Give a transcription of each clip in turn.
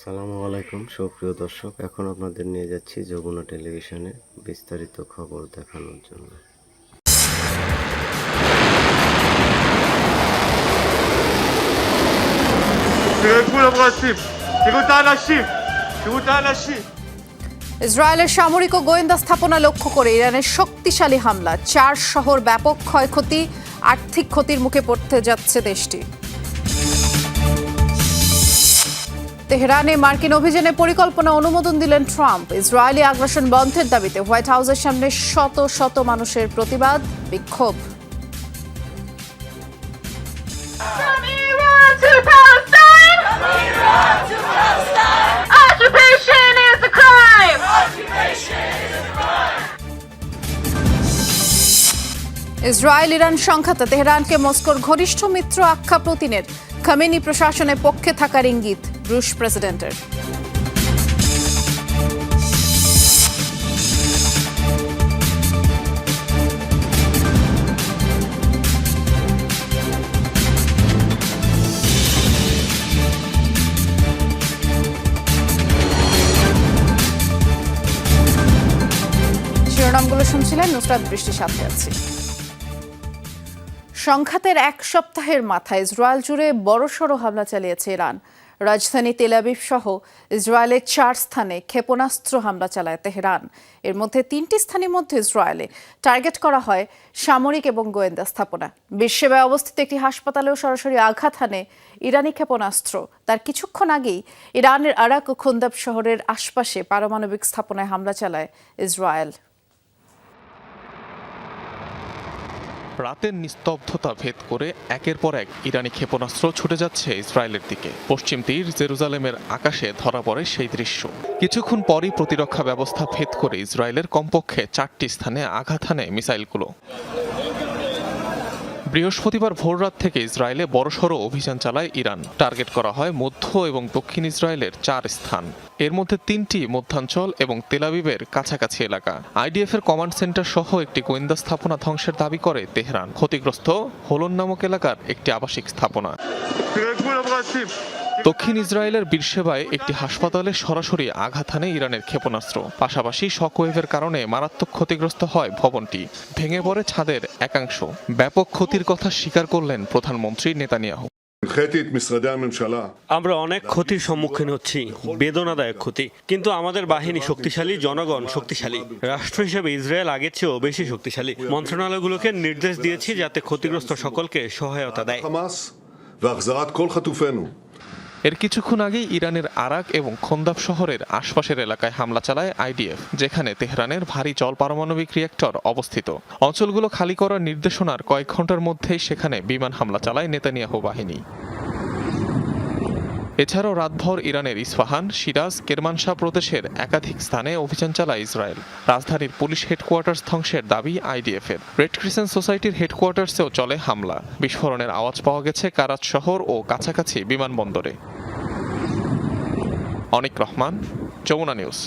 সালামু আলাইকুম সুপ্রিয় দর্শক। এখন আপনাদের নিয়ে যাচ্ছি যমুনা টেলিভিশনে বিস্তারিত খবর দেখানোর জন্য। ইসরায়েলের সামরিক ও গোয়েন্দা স্থাপনা লক্ষ্য করে ইরানের শক্তিশালী হামলা। চার শহর ব্যাপক ক্ষয়ক্ষতি আর্থিক ক্ষতির মুখে পড়তে যাচ্ছে দেশটি। তেহরানে মার্কিন অভিযানে পরিকল্পনা অনুমোদন দিলেন ট্রাম্প। ইসরায়েলি আগ্রাসন বন্ধের দাবিতে হোয়াইট হাউসের সামনে শত শত মানুষের প্রতিবাদ, বিক্ষোভ! ইসরায়েল ইরান সংঘাতে তেহরানকে মস্কোর ঘনিষ্ঠ মিত্র আখ্যা প্রতিনের। খামেনি প্রশাসনের পক্ষে থাকার ইঙ্গিত। রুশ প্রেসিডেন্টের। শিরোনামগুলো শুনছিলেন নুসরাত বৃষ্টির সাথে আছি। সংঘাতের এক সপ্তাহের মাথায় ইসরায়েল জুড়ে বড়সড় হামলা চালিয়েছে ইরান। রাজধানী তেলাবিব সহ ইসরায়েলের চার স্থানে ক্ষেপণাস্ত্র হামলা চালায় তেহরান। এর মধ্যে তিনটি স্থানের মধ্যে ইসরায়েলে টার্গেট করা হয় সামরিক এবং গোয়েন্দা স্থাপনা। বিশ্বব্যাপী অবস্থিত একটি হাসপাতালেও সরাসরি আঘাত হানে ইরানি ক্ষেপণাস্ত্র। তার কিছুক্ষণ আগেই ইরানের আরাক ও খুন্দাব শহরের আশপাশে পারমাণবিক স্থাপনায় হামলা চালায় ইসরায়েল। রাতের নিস্তব্ধতা ভেদ করে একের পর এক ইরানি ক্ষেপণাস্ত্র ছুটে যাচ্ছে ইসরায়েলের দিকে। পশ্চিম তীর জেরুজালেমের আকাশে ধরা পড়ে সেই দৃশ্য। কিছুক্ষণ পরই প্রতিরক্ষা ব্যবস্থা ভেদ করে ইসরায়েলের কমপক্ষে চারটি স্থানে আঘাত হানে মিসাইলগুলো। বৃহস্পতিবার ভোররাত থেকে ইসরায়েলে বড়সড় অভিযান চালায় ইরান। টার্গেট করা হয় মধ্য এবং দক্ষিণ ইসরায়েলের চার স্থান। এর মধ্যে তিনটি মধ্যাঞ্চল এবং তেলাবিবের কাছাকাছি এলাকা। আইডিএফ এর কমান্ড সেন্টার সহ একটি গোয়েন্দা স্থাপনা ধ্বংসের দাবি করে তেহরান। ক্ষতিগ্রস্ত হোলন নামক এলাকার একটি আবাসিক স্থাপনা। দক্ষিণ ইসরায়েলের বীরসেবায় একটি হাসপাতালে সরাসরি আঘাত হানে ইরানের ক্ষেপণাস্ত্র। পাশাপাশি শকওয়েভের কারণে মারাত্মক ক্ষতিগ্রস্ত হয় ভবনটি। ভেঙে পড়ে ছাদের একাংশ। ব্যাপক ক্ষতির কথা স্বীকার করলেন প্রধানমন্ত্রী নেতানিয়াহু। আমরা অনেক ক্ষতির সম্মুখীন হচ্ছি বেদনাদায়ক ক্ষতি। কিন্তু আমাদের বাহিনী শক্তিশালী জনগণ শক্তিশালী। রাষ্ট্র হিসেবে ইসরায়েল আগের চেয়েও বেশি শক্তিশালী। মন্ত্রণালয়গুলোকে নির্দেশ দিয়েছি যাতে ক্ষতিগ্রস্ত সকলকে সহায়তা দেয়। এর কিছুক্ষণ আগেই ইরানের আরাক এবং খন্দাব শহরের আশপাশের এলাকায় হামলা চালায় আইডিএফ, যেখানে তেহরানের ভারী জল পারমাণবিক রিয়েক্টর অবস্থিত। অঞ্চলগুলো খালি করার নির্দেশনার কয়েক ঘণ্টার মধ্যেই সেখানে বিমান হামলা চালায় নেতানিয়াহু বাহিনী। এছাড়াও রাতভর ইরানের ইস্পাহান, সিরাজ কেরমানশাহ প্রদেশের একাধিক স্থানে অভিযান চালায় ইসরায়েল। রাজধানীর পুলিশ হেডকোয়ার্টার্স ধ্বংসের দাবি আইডিএফের। রেড ক্রিসেন্ট সোসাইটির হেডকোয়ার্টার্সেও চলে হামলা। বিস্ফোরণের আওয়াজ পাওয়া গেছে কারাত শহর ও কাছাকাছি বিমানবন্দরে। অনিক রহমান, যমুনা নিউজ।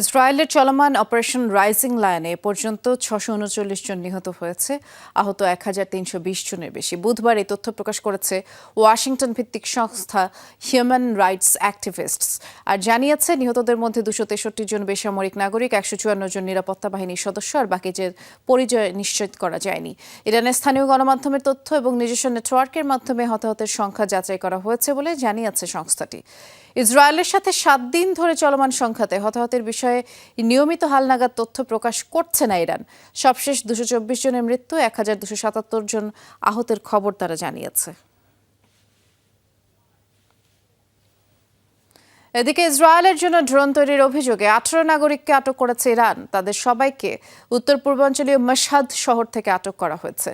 ইসরায়েলের চলমান অপারেশন রাইজিং লায়নে এ পর্যন্ত ছশো উনচল্লিশ জন নিহত হয়েছে। আহত এক হাজার তিনশো বিশ জনের বেশি। বুধবার এই তথ্য প্রকাশ করেছে ওয়াশিংটন ভিত্তিক সংস্থা হিউম্যান রাইটস অ্যাক্টিভিস্টস আর জানিয়েছে নিহতদের মধ্যে দুশো তেষট্টি জন বেসামরিক নাগরিক, একশো চুয়ান্ন জন নিরাপত্তা বাহিনীর সদস্য আর বাকি যে পরিচয় নিশ্চিত করা যায়নি। ইরানের স্থানীয় গণমাধ্যমের তথ্য এবং নিজস্ব নেটওয়ার্কের মাধ্যমে হতাহতের সংখ্যা যাচাই করা হয়েছে বলে জানিয়েছে সংস্থাটি। ইসরায়েলের সাথে সাত দিন ধরে চলমান সংখ্যাতে হতাহতের বিষয়ে নিয়মিত হালনাগাদ তথ্য প্রকাশ করছে না ইরান। সবশেষ দুশো চব্বিশ জনের মৃত্যু, এক হাজার দুশো সাতাত্তর জন আহতের খবর তারা জানিয়েছে। এদিকে ইসরায়েলের জন্য ড্রোন তৈরির অভিযোগে আঠারো নাগরিককে আটক করেছে ইরান। তাদের সবাইকে উত্তর পূর্বাঞ্চলীয় মশহাদ শহর থেকে আটক করা হয়েছে।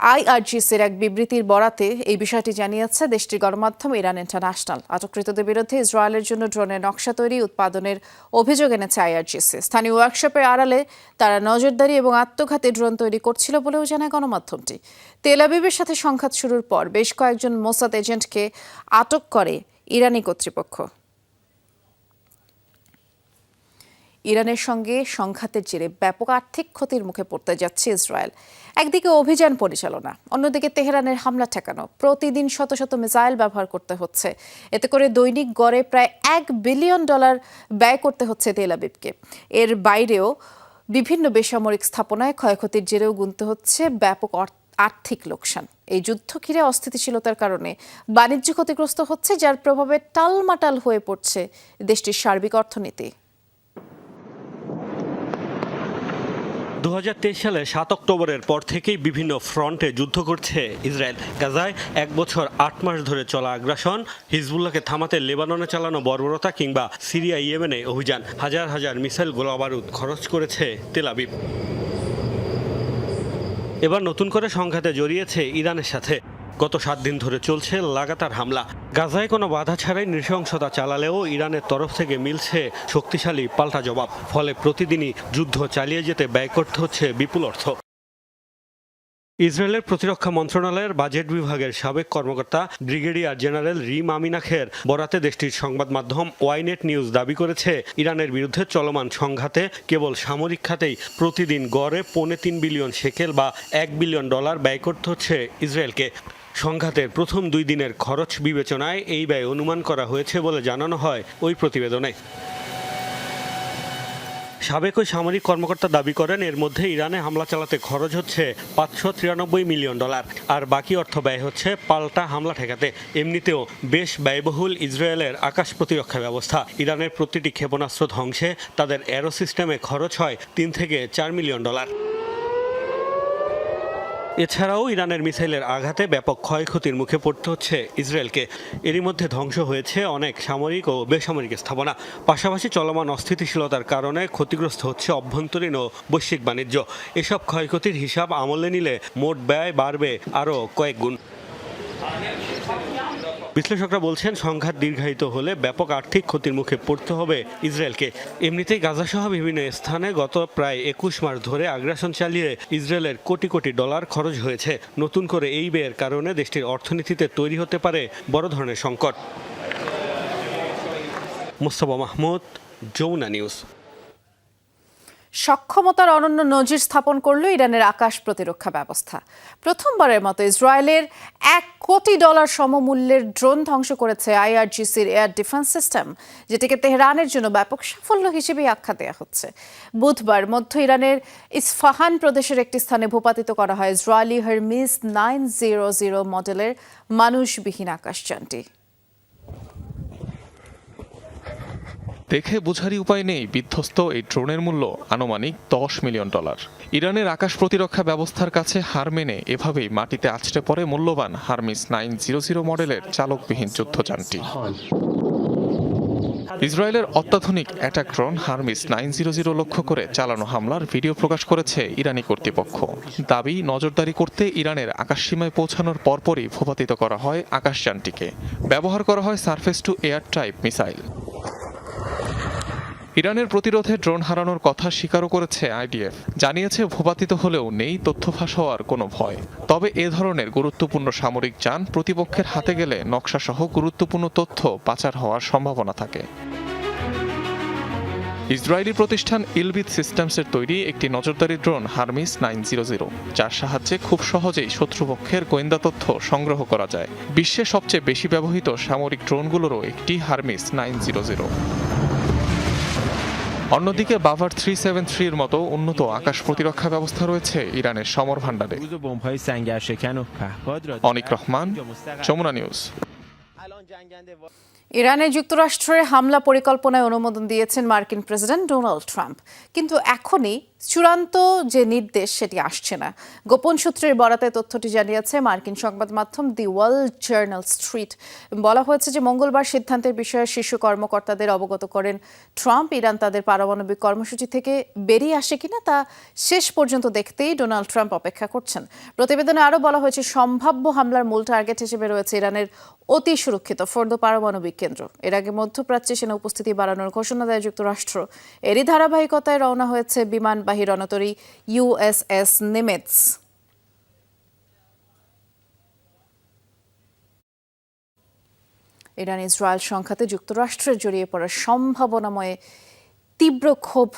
আইআরজিসির এক বিবৃতির বরাতে এই বিষয়টি জানিয়েছে দেশটির গণমাধ্যম ইরান ইন্টারন্যাশনাল। আটককৃতদের বিরুদ্ধে ইসরায়েলের জন্য ড্রোনের নকশা তৈরি, উৎপাদনের অভিযোগ এনেছে আইআরজিসি। স্থানীয় ওয়ার্কশপের আড়ালে তারা নজরদারি এবং আত্মঘাতী ড্রোন তৈরি করছিল বলেও জানায় গণমাধ্যমটি। তেল আবিবের সাথে সংঘাত শুরুর পর বেশ কয়েকজন মোসাদ এজেন্টকে আটক করে ইরানি কর্তৃপক্ষ। ইরানের সঙ্গে সংঘাতের জেরে ব্যাপক আর্থিক ক্ষতির মুখে পড়তে যাচ্ছে ইসরায়েল। একদিকে অভিযান পরিচালনা, অন্যদিকে তেহরানের হামলা ঠেকানো। প্রতিদিন শত শত মিসাইল ব্যবহার করতে হচ্ছে। এতে করে দৈনিক গড়ে প্রায় এক বিলিয়ন ডলার ব্যয় করতে হচ্ছে তেল আবিবকে। এর বাইরেও বিভিন্ন বেসামরিক স্থাপনায় ক্ষয়ক্ষতির জেরেও গুনতে হচ্ছে ব্যাপক আর্থিক লোকসান। এই যুদ্ধ ঘিরে অস্থিতিশীলতার কারণে বাণিজ্য ক্ষতিগ্রস্ত হচ্ছে, যার প্রভাবে টালমাটাল হয়ে পড়ছে দেশটির সার্বিক অর্থনীতি। দু হাজার তেইশ সালে সাত অক্টোবরের পর থেকেই বিভিন্ন ফ্রন্টে যুদ্ধ করছে ইসরায়েল। গাজায় এক বছর আট মাস ধরে চলা আগ্রাসন, হিজবুল্লাহকে থামাতে লেবাননে চালানো বর্বরতা কিংবা সিরিয়া, ইয়েমেনে অভিযান। হাজার হাজার মিসাইল গোলাবারুদ খরচ করেছে তেলাবিব এবার নতুন করে সংঘাতে জড়িয়েছে ইরানের সাথে। গত সাত দিন ধরে চলছে লাগাতার হামলা। গাজায় কোনো বাধা ছাড়াই নৃশংসতা চালালেও ইরানের তরফ থেকে মিলছে শক্তিশালী পাল্টা জবাব। ফলে প্রতিদিনই যুদ্ধ চালিয়ে যেতে ব্যয় করতে হচ্ছে বিপুল অর্থ। ইসরায়েলের প্রতিরক্ষা মন্ত্রণালয়ের বাজেট বিভাগের সাবেক কর্মকর্তা ব্রিগেডিয়ার জেনারেল রিম আমিনাখের বরাতে দেশটির সংবাদ মাধ্যম ওয়াইনেট নিউজ দাবি করেছে, ইরানের বিরুদ্ধে চলমান সংঘাতে কেবল সামরিক খাতেই প্রতিদিন গড়ে পৌনে তিন বিলিয়ন শেকেল বা এক বিলিয়ন ডলার ব্যয় করতে হচ্ছে ইসরায়েলকে। সংঘাতের প্রথম দুই দিনের খরচ বিবেচনায় এই ব্যয় অনুমান করা হয়েছে বলে জানানো হয় ওই প্রতিবেদনে। সাবেক ওই সামরিক কর্মকর্তা দাবি করেন, এর মধ্যে ইরানে হামলা চালাতে খরচ হচ্ছে পাঁচশো তিরানব্বই মিলিয়ন ডলার, আর বাকি অর্থ ব্যয় হচ্ছে পাল্টা হামলা ঠেকাতে। এমনিতেও বেশ ব্যয়বহুল ইসরায়েলের আকাশ প্রতিরক্ষা ব্যবস্থা। ইরানের প্রতিটি ক্ষেপণাস্ত্র ধ্বংসে তাদের অ্যারো সিস্টেমে খরচ হয় তিন থেকে চার মিলিয়ন ডলার। এছাড়াও ইরানের মিসাইলের আঘাতে ব্যাপক ক্ষয়ক্ষতির মুখে পড়তে হচ্ছে ইসরায়েলকে। এরই মধ্যে ধ্বংস হয়েছে অনেক সামরিক ও বেসামরিক স্থাপনা। পাশাপাশি চলমান অস্থিতিশীলতার কারণে ক্ষতিগ্রস্ত হচ্ছে অভ্যন্তরীণ ও বৈশ্বিক বাণিজ্য। এসব ক্ষয়ক্ষতির হিসাব আমলে নিলে মোট ব্যয় বাড়বে আরও কয়েক গুণ। বিশ্লেষকরা বলছেন, সংঘাত দীর্ঘায়িত হলে ব্যাপক আর্থিক ক্ষতির মুখে পড়তে হবে ইসরায়েলকে। এমনিতেই গাজাসহ বিভিন্ন স্থানে গত প্রায় একুশ মাস ধরে আগ্রাসন চালিয়ে ইসরায়েলের কোটি কোটি ডলার খরচ হয়েছে। নতুন করে এই ব্যয়ের কারণে দেশটির অর্থনীতিতে তৈরি হতে পারে বড় ধরনের সংকট। মুস্তফা মাহমুদ, যমুনা নিউজ। সক্ষমতার অনন্য নজির স্থাপন করল ইরানের আকাশ প্রতিরক্ষা ব্যবস্থা। প্রথমবারের মতো ইসরায়েলের এক কোটি ডলার সমমূল্যের ড্রোন ধ্বংস করেছে আইআরজিসির এয়ার ডিফেন্স সিস্টেম, যেটিকে তেহরানের জন্য ব্যাপক সাফল্য হিসেবেই আখ্যা দেওয়া হচ্ছে। বুধবার মধ্য ইরানের ইসফাহান প্রদেশের একটি স্থানে ভূপাতিত করা হয় Israeli Hermes nine zero zero মডেলের মানুষবিহীন আকাশযানটি। দেখে বোঝারই উপায় নেই, বিধ্বস্ত এই ড্রোনের মূল্য, আনুমানিক দশ মিলিয়ন ডলার। ইরানের আকাশ প্রতিরক্ষা ব্যবস্থার কাছে হার মেনে এভাবেই মাটিতে আছড়ে পড়ে মূল্যবান হারমিস নাইন জিরো জিরো মডেলের চালকবিহীন যুদ্ধযানটি। ইসরায়েলের অত্যাধুনিক attack drone Hermes nine zero zero লক্ষ্য করে চালানো হামলার ভিডিও প্রকাশ করেছে ইরানি কর্তৃপক্ষ। দাবি, নজরদারি করতে ইরানের আকাশসীমায় পৌঁছানোর পরপরই ভূপাতিত করা হয় আকাশযানটিকে। ব্যবহার করা হয় surface to air type missile. ইরানের প্রতিরোধে ড্রোন হারানোর কথা স্বীকারও করেছে আইডিএফ। জানিয়েছে, ভূপাতিত হলেও নেই তথ্য ফাঁস হওয়ার কোনো ভয়। তবে এ ধরনের গুরুত্বপূর্ণ সামরিক যান প্রতিপক্ষের হাতে গেলে নকশাসহ গুরুত্বপূর্ণ তথ্য পাচার হওয়ার সম্ভাবনা থাকে। ইসরায়েলি প্রতিষ্ঠান ইলবিথ সিস্টেমসের তৈরি একটি নজরদারি drone Hermes nine zero zero, যার সাহায্যে খুব সহজেই শত্রুপক্ষের গোয়েন্দা তথ্য সংগ্রহ করা যায়। বিশ্বে সবচেয়ে বেশি ব্যবহৃত সামরিক ড্রোনগুলোরও একটি হারমিস নাইন জিরো জিরো। অন্যদিকে বাভার থ্রি সেভেন থ্রির মতো উন্নত আকাশ প্রতিরক্ষা ব্যবস্থা রয়েছে ইরানের সমর ভান্ডারে অনিক রহমান, যমুনা নিউজ। ইরানে যুক্তরাষ্ট্রে হামলা পরিকল্পনায় অনুমোদন দিয়েছেন মার্কিন প্রেসিডেন্ট ডোনাল্ড ট্রাম্প। কিন্তু এখনই চূড়ান্ত যে নির্দেশ, সেটি আসছে না। গোপন সূত্রের বরাতে তথ্যটি জানিয়েছে মার্কিন সংবাদ মাধ্যম দি ওয়ার্ল্ড জার্নাল স্ট্রিট। বলা হয়েছে যে মঙ্গলবার সিদ্ধান্তের বিষয়ে শীর্ষ কর্মকর্তাদের অবগত করেন ট্রাম্প। ইরান তাদের পারমাণবিক কর্মসূচি থেকে বেরিয়ে আসে কিনা তা শেষ পর্যন্ত দেখতেই ডোনাল্ড ট্রাম্প অপেক্ষা করছেন। প্রতিবেদনে আরও বলা হয়েছে, সম্ভাব্য হামলার মূল টার্গেট হিসেবে রয়েছে ইরানের অতি সুরক্ষিত ফোর্দ পারমাণবিক কেন্দ্র। এর আগে মধ্যপ্রাচ্যে সেনা উপস্থিতি বাড়ানোর ঘোষণা দেয় যুক্তরাষ্ট্র। এরই ধারাবাহিকতায় রওনা হয়েছে বিমানবাহী রণতরী ইউএসএস নিমেটস। ইরান, ইসরায়েল সংঘাতে যুক্তরাষ্ট্রের জড়িয়ে পড়ার সম্ভাবনাময় তীব্র ক্ষোভ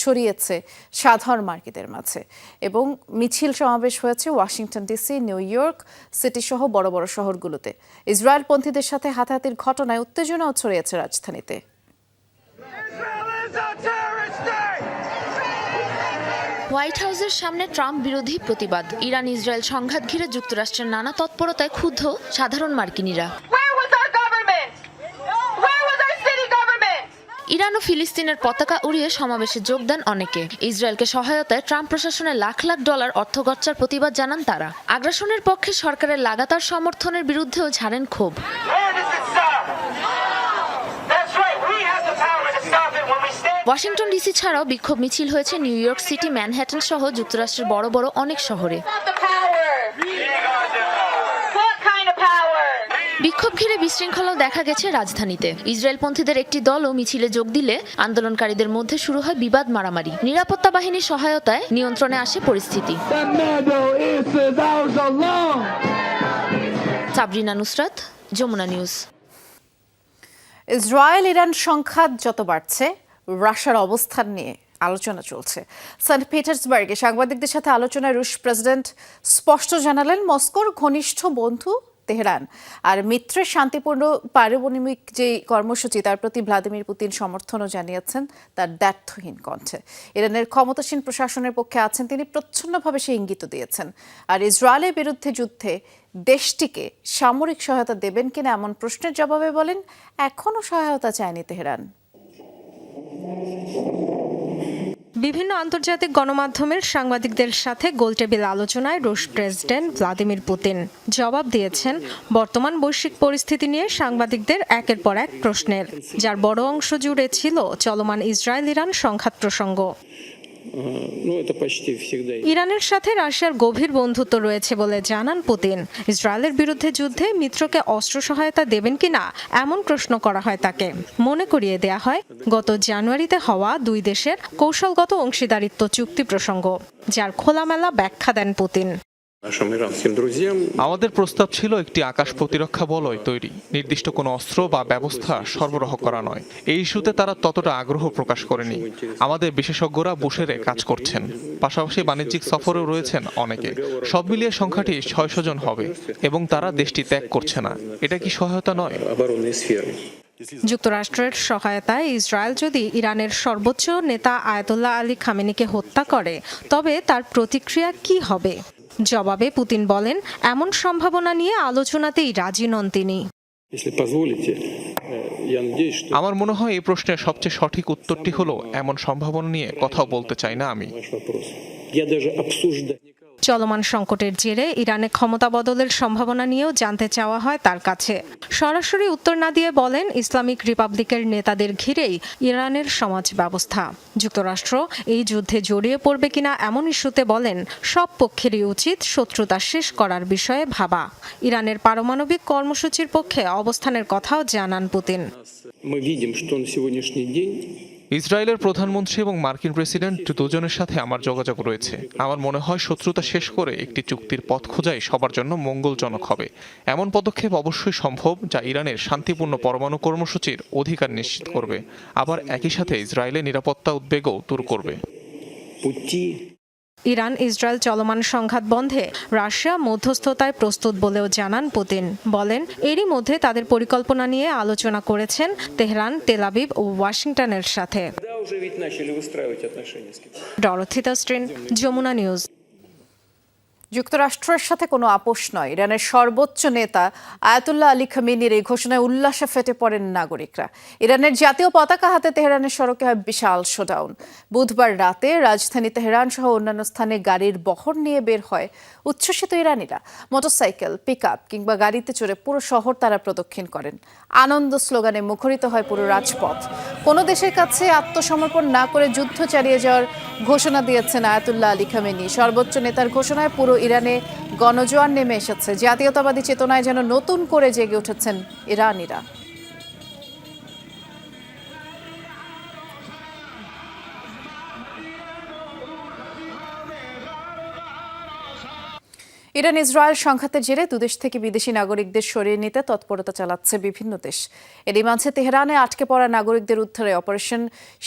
ছড়িয়েছে সাধারণ মার্কেটের মাঝে এবং মিছিল সমাবেশ হয়েছে Washington DC, New York city সহ বড় বড় শহরগুলোতে। ইসরায়েলপন্থীদের সাথে হাতাহাতির ঘটনায় উত্তেজনাও ছড়িয়েছে রাজধানীতে। হোয়াইট হাউসের সামনে ট্রাম্প বিরোধী প্রতিবাদ। ইরান ইসরায়েল সংঘাত ঘিরে যুক্তরাষ্ট্রের নানা তৎপরতায় ক্ষুব্ধ সাধারণ মার্কিনীরা? ইরান ও ফিলিস্তিনের পতাকা উড়িয়ে সমাবেশে যোগ দেন অনেকে। ইসরায়েলকে সহায়তায় ট্রাম্প প্রশাসনের লাখ লাখ ডলার অর্থগচ্চার প্রতিবাদ জানান তারা। আগ্রাসনের পক্ষে সরকারের লাগাতার সমর্থনের বিরুদ্ধেও ঝাড়েন ক্ষোভ। ওয়াশিংটন ডিসি ছাড়াও বিক্ষোভ মিছিল হয়েছে নিউ ইয়র্ক সিটি ম্যানহ্যাটন সহ যুক্তরাষ্ট্রের বড় বড় অনেক শহরে? বিক্ষোভ ঘিরে বিশৃঙ্খলাও দেখা গেছে রাজধানীতে। ইসরায়েলপন্থীদের একটি দলও মিছিলে যোগ দিলে আন্দোলনকারীদের মধ্যে শুরু হয় বিবাদ মারামারি। নিরাপত্তা বাহিনীর সহায়তায় নিয়ন্ত্রণে আসে পরিস্থিতি। Sabrina Nusrat Jamuna news. Israel Iran সংঘাত যত বাড়ছে রাশিয়ার অবস্থান নিয়ে আলোচনা চলছে। সেন্ট পিটার্সবার্গে সাংবাদিকদের সাথে আলোচনায় রুশ প্রেসিডেন্ট স্পষ্ট জানালেন, মস্কোর ঘনিষ্ঠ বন্ধু তেহরান। আর মিত্রের শান্তিপূর্ণ পারমাণবিক যে কর্মসূচি, তার প্রতি ভ্লাদিমির পুতিন সমর্থনও জানিয়েছেন তার দ্ব্যর্থহীন কণ্ঠে। ইরানের ক্ষমতাসীন প্রশাসনের পক্ষে আছেন তিনি, প্রচ্ছন্নভাবে সে ইঙ্গিত দিয়েছেন। আর ইসরায়েলের বিরুদ্ধে যুদ্ধে দেশটিকে সামরিক সহায়তা দেবেন কিনা এমন প্রশ্নের জবাবে বলেন, এখনও সহায়তা চায়নি তেহরান। বিভিন্ন আন্তর্জাতিক গণমাধ্যমের সাংবাদিকদের সাথে গোলটেবিল আলোচনায় রুশ প্রেসিডেন্ট ভ্লাদিমির পুতিন জবাব দিয়েছেন বর্তমান বৈশ্বিক পরিস্থিতি নিয়ে সাংবাদিকদের একের পর এক প্রশ্নের, যার বড় অংশ জুড়ে ছিল চলমান ইসরায়েল ইরান সংঘাত প্রসঙ্গ। ইরানের সাথে রাশিয়ার গভীর বন্ধুত্ব রয়েছে বলে জানান পুতিন। ইসরায়েলের বিরুদ্ধে যুদ্ধে মিত্রকে অস্ত্র সহায়তা দেবেন কিনা, এমন প্রশ্ন করা হয় তাকে। মনে করিয়ে দেয়া হয়, গত জানুয়ারিতে হওয়া দুই দেশের কৌশলগত অংশীদারিত্ব চুক্তি প্রসঙ্গ, যার খোলামেলা ব্যাখ্যা দেন পুতিন। আমাদের প্রস্তাব ছিল একটি আকাশ প্রতিরক্ষা বলয় তৈরি নির্দিষ্ট কোনো অস্ত্র বা ব্যবস্থা সরবরাহ করা নয়। এই ইস্যুতে তারা ততটা আগ্রহ প্রকাশ করেনি। আমাদের বিশেষজ্ঞরা বুশেরে কাজ করছেন। পাশাপাশি বাণিজ্যিক সফরেও রয়েছেন অনেকে। সব মিলিয়ে সংখ্যাটি ছয়শো জন হবে এবং তারা দেশটি ত্যাগ করছে না। এটা কি সহায়তা নয়? যুক্তরাষ্ট্রের সহায়তায় ইসরায়েল যদি ইরানের সর্বোচ্চ নেতা আয়াতুল্লাহ আলী খামেনিকে হত্যা করে তবে তার প্রতিক্রিয়া কি হবে? জবাবে পুতিন বলেন এমন সম্ভাবনা নিয়ে আলোচনাতেই রাজি নন তিনি। আমার মনে হয় এই প্রশ্নের সবচেয়ে সঠিক উত্তরটি হলো এমন সম্ভাবনা নিয়ে কথাও বলতে চাই না আমি। চলমান সংকটের জেরে ইরানে ক্ষমতা বদলের সম্ভাবনা নিয়েও জানতে চাওয়া হয় তার কাছে। সরাসরি উত্তর না দিয়ে বলেন, ইসলামিক রিপাবলিকের নেতাদের ঘিরেই ইরানের সমাজ ব্যবস্থা যুক্তরাষ্ট্র এই যুদ্ধে জড়িয়ে পড়বে কিনা এমন ইস্যুতে বলেন, সব পক্ষেরই উচিত শত্রুতা শেষ করার বিষয়ে ভাবা। ইরানের পারমাণবিক কর্মসূচির পক্ষে অবস্থানের কথাও জানান পুতিন। ইসরায়েলের প্রধানমন্ত্রী এবং মার্কিন প্রেসিডেন্ট দুজনের সাথে আমার যোগাযোগ রয়েছে। আমার মনে হয় শত্রুতা শেষ করে একটি চুক্তির পথ খোঁজাই সবার জন্য মঙ্গলজনক হবে। এমন পদক্ষেপ অবশ্যই সম্ভব যা ইরানের শান্তিপূর্ণ পরমাণু কর্মসূচির অধিকার নিশ্চিত করবে। আবার একই সাথে ইসরায়েলের নিরাপত্তা উদ্বেগও দূর করবে। ইরান ইসরায়েল চলমান সংঘাত বন্ধে রাশিয়া মধ্যস্থতায় প্রস্তুত বলেও জানান পুতিন। বলেন এরই মধ্যে তাদের পরিকল্পনা নিয়ে আলোচনা করেছেন তেহরান তেলাবিব ও ওয়াশিংটনের সাথে। ডরথিতা স্ট্রিন যমুনা নিউজ। যুক্তরাষ্ট্রের সাথে কোনো আপোষ নয়। ইরানের সর্বোচ্চ নেতা আয়াতুল্লাহ আলী খামিনির এই ঘোষণায় উল্লাসে ফেটে পড়েন নাগরিকরা। ইরানের জাতীয় পতাকা হাতে তেহরানের সড়কে হয় বিশাল শোডাউন। বুধবার রাতে রাজধানী তেহরান সহ অন্যান্য স্থানে গাড়ির বহর নিয়ে বের হয় উচ্ছ্বসিত ইরানিরা। মোটরসাইকেল পিক আপ কিংবা গাড়িতে চড়ে পুরো শহর তারা প্রদক্ষিণ করেন। আনন্দ স্লোগানে মুখরিত হয় পুরো রাজপথ। কোনো দেশের কাছে আত্মসমর্পণ না করে যুদ্ধ চালিয়ে যাওয়ার ঘোষণা দিয়েছেন আয়াতুল্লাহ আলী খামেনি। সর্বোচ্চ নেতার ঘোষণায় পুরো ইরানে গণজোয়ার নেমে এসেছে। জাতীয়তাবাদী চেতনায় যেন নতুন করে জেগে উঠেছেন ইরানিরা। ইরান ইসরায়েল সংঘাতের জেরে দুদেশ থেকে বিদেশি নাগরিকদের সরিয়ে নিতে তৎপরতা চালাচ্ছে বিভিন্ন দেশ। এরই মাঝে তেহরানে আটকে পড়া নাগরিকদের উদ্ধারে অপারেশন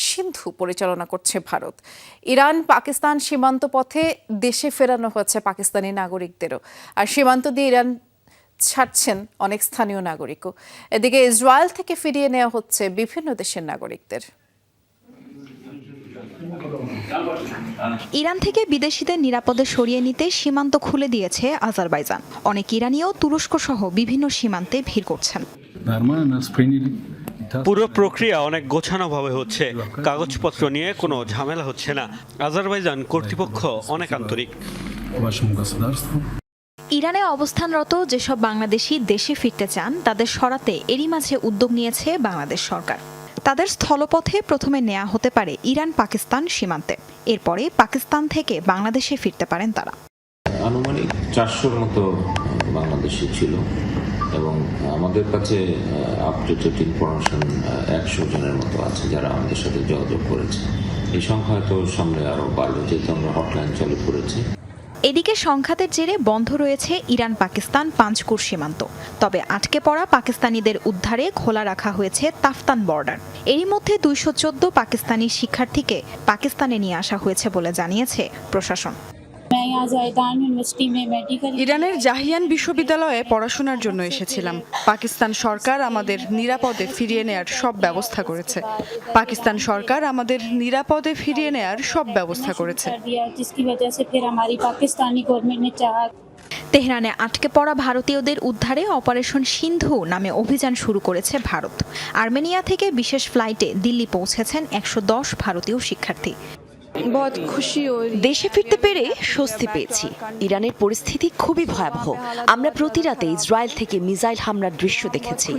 সিন্ধু পরিচালনা করছে ভারত। ইরান পাকিস্তান সীমান্ত পথে দেশে ফেরানো হচ্ছে পাকিস্তানি নাগরিকদেরও। আর সীমান্ত দিয়ে ইরান ছাড়ছেন অনেক স্থানীয় নাগরিকও। এদিকে ইসরায়েল থেকে ফিরিয়ে নেওয়া হচ্ছে বিভিন্ন দেশের নাগরিকদের। ইরান থেকে বিদেশিদের নিরাপদে সরিয়ে নিতে সীমান্ত খুলে দিয়েছে আজারবাইজান। অনেক ইরানিও তুরস্ক সহ বিভিন্ন সীমান্তে ভিড় করছেন। পুরো প্রক্রিয়া অনেক গোছানোভাবে হচ্ছে। কাগজপত্র নিয়ে কোনো ঝামেলা হচ্ছে না। আজারবাইজান কর্তৃপক্ষ অনেক আন্তরিক। ইরানে অবস্থানরত যেসব বাংলাদেশি দেশে ফিরতে চান তাদের সরাতে এরই মাঝে উদ্যোগ নিয়েছে বাংলাদেশ সরকার। তাদের স্থলপথে প্রথমে নেওয়া হতে পারে ইরান পাকিস্তান সীমান্তে। এরপরে পাকিস্তান থেকে বাংলাদেশে ফিরতে পারেন তারা। আনুমানিক চারশোর মতো বাংলাদেশি ছিল এবং আমাদের কাছে আপডেটেড ইনফরমেশন একশো জনের মতো আছে যারা আমাদের সাথে যোগাযোগ করেছে। এই সংখ্যা হয়তো সামনে আরও বাড়বে, যেহেতু আমরা হটলাইন চালু করেছি। এদিকে সংঘাতের জেরে বন্ধ রয়েছে ইরান পাকিস্তান পাঁচকুর সীমান্ত। তবে আটকে পড়া পাকিস্তানিদের উদ্ধারে খোলা রাখা হয়েছে তাফতান বর্ডার। এরই মধ্যে দুইশো চোদ্দ পাকিস্তানি শিক্ষার্থীকে পাকিস্তানে নিয়ে আসা হয়েছে বলে জানিয়েছে প্রশাসন। ইরানের জাহিয়ান বিশ্ববিদ্যালয়ে পড়াশোনার জন্য এসেছিলাম। পাকিস্তান সরকার আমাদের নিরাপদে ফিরিয়ে নেয়ার সব ব্যবস্থা করেছে। পাকিস্তান সরকার আমাদের নিরাপদে ফিরিয়ে নেয়ার সব ব্যবস্থা করেছে। তেহরানে আটকে পড়া ভারতীয়দের উদ্ধারে অপারেশন সিন্ধু নামে অভিযান শুরু করেছে ভারত। আর্মেনিয়া থেকে বিশেষ ফ্লাইটে দিল্লি পৌঁছেছেন একশো দশ ভারতীয় শিক্ষার্থী। দেশে ফিরতে পেরে স্বস্তি পেয়েছি। ইরানের পরিস্থিতি খুবই ভয়াবহ। আমরা প্রতি রাতে ইসরায়েল থেকে মিসাইল হামলার দৃশ্য দেখেছি।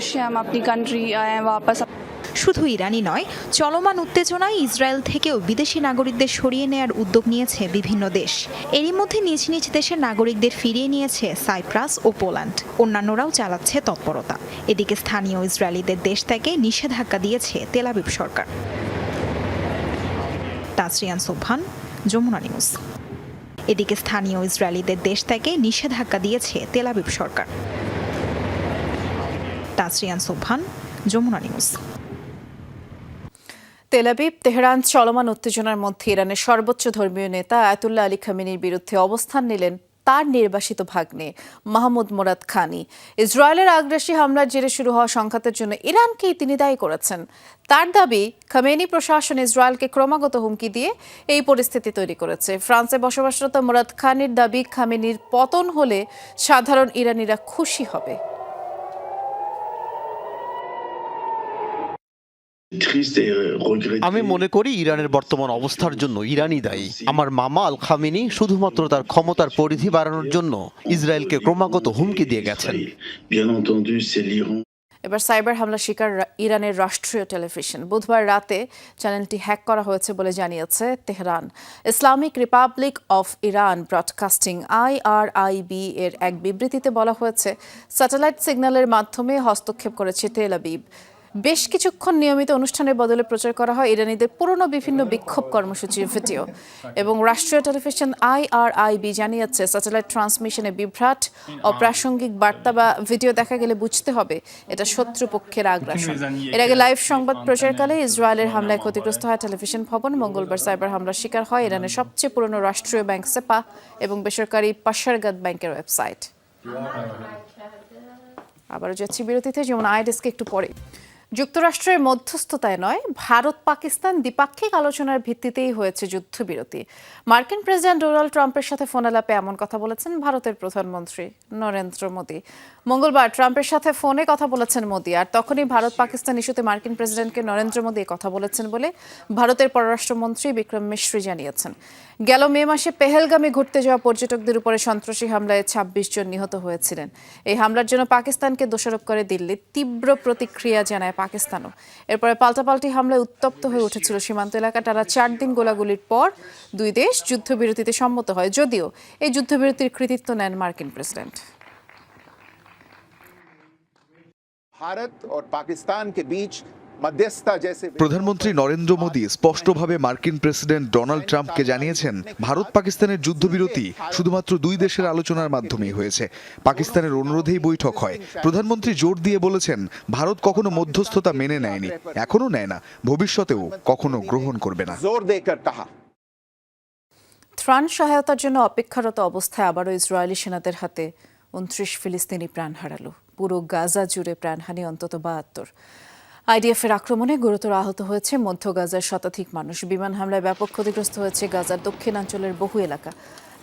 শুধু ইরানি নয় চলমান উত্তেজনায় ইসরায়েল থেকেও বিদেশি নাগরিকদের সরিয়ে নেয়ার উদ্যোগ নিয়েছে বিভিন্ন দেশ। এরই মধ্যে নিজ নিজ দেশের নাগরিকদের ফিরিয়ে নিয়েছে সাইপ্রাস ও পোল্যান্ড। অন্যান্যরাও চালাচ্ছে তৎপরতা। এদিকে স্থানীয় ইসরায়েলিদের দেশ থেকে নিষেধাজ্ঞা দিয়েছে তেলাবিব সরকার। তাসরিয়ান সোভান যমুনা নিউজ। এদিকে স্থানীয় ইসরায়েলিদের দেশ থেকে নিষেধাজ্ঞা দিয়েছে তেলাবিব সরকার। তাসরিয়ান সোভান যমুনা নিউজ। তেলাবিব তেহরান চলমান উত্তেজনার মধ্যে ইরানের সর্বোচ্চ ধর্মীয় নেতা আয়তুল্লাহ আলী খামিনীর বিরুদ্ধে অবস্থান নিলেন তার নির্বাসিত ভাগ্নে, মাহমুদ মোরাদ খানি। ইসরায়েলের আগ্রাসী হামলার জেরে শুরু হওয়া সংঘাতের জন্য ইরানকেই তিনি দায়ী করেছেন। তার দাবি, খামেনি প্রশাসন ইসরায়েলকে ক্রমাগত হুমকি দিয়ে এই পরিস্থিতি তৈরি করেছে। ফ্রান্সে বসবাসরত মোরাদ খানির দাবি, খামেনির পতন হলে সাধারণ ইরানিরা খুশি হবে। আমি মনে করি ইরানের বর্তমান অবস্থার জন্য ইরানই দায়ী। আমার মামা আল খামিনি শুধুমাত্র তার ক্ষমতার পরিধি বাড়ানোর জন্য ইসরায়েলকে ক্রমাগত হুমকি দিয়ে গেছেন। এবার সাইবার হামলা শিকার ইরানের রাষ্ট্রীয় টেলিভিশন। বুধবার রাতে চ্যানেলটি হ্যাক করা হয়েছে বলে জানিয়েছে Tehran. Islamic Republic of Iran broadcasting IRIB এর এক বিবৃতিতে বলা হয়েছে স্যাটেলাইট সিগন্যালের মাধ্যমে হস্তক্ষেপ করেছে তেল আবিব। বেশ কিছুক্ষণ নিয়মিত অনুষ্ঠানের বদলে প্রচার করা হয় ইরানিদের পুরনো বিভিন্ন বিক্ষোভ কর্মসূচির ভিডিও। এবং রাষ্ট্রীয় টেলিভিশন আইআরআইবি জানিয়েছে, স্যাটেলাইট ট্রান্সমিশনে বিভ্রাট, অপ্রাসঙ্গিক বার্তা বা ভিডিও দেখা গেলে বুঝতে হবে এটা শত্রুপক্ষের আগ্রাসন। এর আগে লাইভ সংবাদ প্রচারকালে ইসরায়েলের হামলায় ক্ষতিগ্রস্ত হয় টেলিভিশন ভবন। মঙ্গলবার সাইবার হামলার শিকার হয় ইরানের সবচেয়ে পুরনো রাষ্ট্রীয় ব্যাংক সেপা এবং বেসরকারি পাশারগাদ ব্যাংকের ওয়েবসাইট। আবারও যাচ্ছি বিরতিতে, যেমন আইডেসকে একটু পরে যুক্তরাষ্ট্রের মধ্যস্থতায় নয়, ভারত পাকিস্তান দ্বিপাক্ষিক আলোচনার ভিত্তিতেই হয়েছে যুদ্ধবিরতি। মার্কিন প্রেসিডেন্ট ডোনাল্ড ট্রাম্পের সাথে ফোনালাপে এমন কথা বলেছেন ভারতের প্রধানমন্ত্রী নরেন্দ্র মোদী। মঙ্গলবার ট্রাম্পের সাথে ফোনে কথা বলেছেন মোদী, আর তখনই ভারত পাকিস্তান ইস্যুতে মার্কিন প্রেসিডেন্টকে নরেন্দ্র মোদী কথা বলেছেন বলে ভারতের পররাষ্ট্রমন্ত্রী বিক্রম মিশ্রি জানিয়েছেন। গেল মে মাসে পেহেলগামে ঘুরতে যাওয়া পর্যটকদের উপরে সন্ত্রাসী হামলায় ছাব্বিশ জন নিহত হয়েছিলেন। এই হামলার জন্য পাকিস্তানকে দোষারোপ করে দিল্লি তীব্র প্রতিক্রিয়া জানায় পাকিস্তানও এরপরে পাল্টাপাল্টি হামলায় উত্তপ্ত হয়ে উঠেছিল সীমান্ত এলাকা টানা চার দিন গোলাগুলির পর দুই দেশ যুদ্ধবিরতিতে সম্মত হয় যদিও এই যুদ্ধবিরতির কৃতিত্ব নেন মার্কিন প্রেসিডেন্ট भारत और पाकिस्तान के बीच প্রধানমন্ত্রী নরেন্দ্র মোদী স্পষ্টভাবে মার্কিন প্রেসিডেন্ট ডোনাল্ড ট্রাম্পকে জানিয়েছেন ভারত পাকিস্তানের যুদ্ধবিরতি শুধুমাত্র দুই দেশের আলোচনার মাধ্যমেই হয়েছে। পাকিস্তানের অনুরোধেই বৈঠক হয়। প্রধানমন্ত্রী জোর দিয়ে বলেছেন ভারত কখনো মধ্যস্থতা মেনে নেয়নি এখনও নেয় না ভবিষ্যতেও কখনো গ্রহণ করবে না। ত্রাণ সহায়তার জন্য অপেক্ষারত অবস্থায় আবারও ইসরায়েলি সেনাদের হাতে। উনত্রিশ ফিলিস্তিনি প্রাণ হারালো। পুরো গাজা জুড়ে প্রাণহানি অন্তত বাহাত্তর। আইডিএফের আক্রমণে গুরুতর আহত হয়েছে মধ্য গাজার শতাধিক মানুষ। বিমান হামলায় ব্যাপক ক্ষতিগ্রস্ত হয়েছে গাজার দক্ষিণাঞ্চলের বহু এলাকা।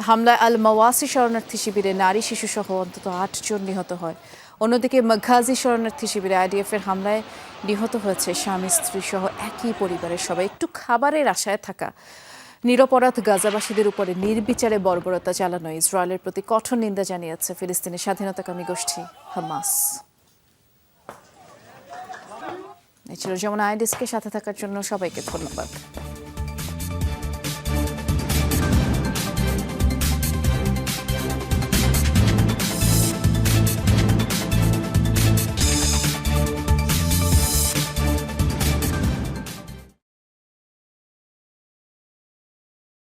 হামলায় আল মাওয়াসি শরণার্থী শিবিরে নারী, শিশু সহ অন্তত আট জন নিহত হয়। অন্যদিকে মাঘাজি শরণার্থী শিবিরে আইডিএফের হামলায় নিহত হয়েছে স্বামী, স্ত্রী সহ একই পরিবারের সবাই। একটু খাবারের আশায় থাকা। নিরপরাধ গাজাবাসীদের উপরে নির্বিচারে বর্বরতা চালানো ইসরায়েলের প্রতি কঠোর নিন্দা জানিয়েছে ফিলিস্তিনের স্বাধীনতাকামী গোষ্ঠী হামাস। এই ছিল যেমন আইডিসকে সাথে থাকার জন্য সবাইকে ধন্যবাদ।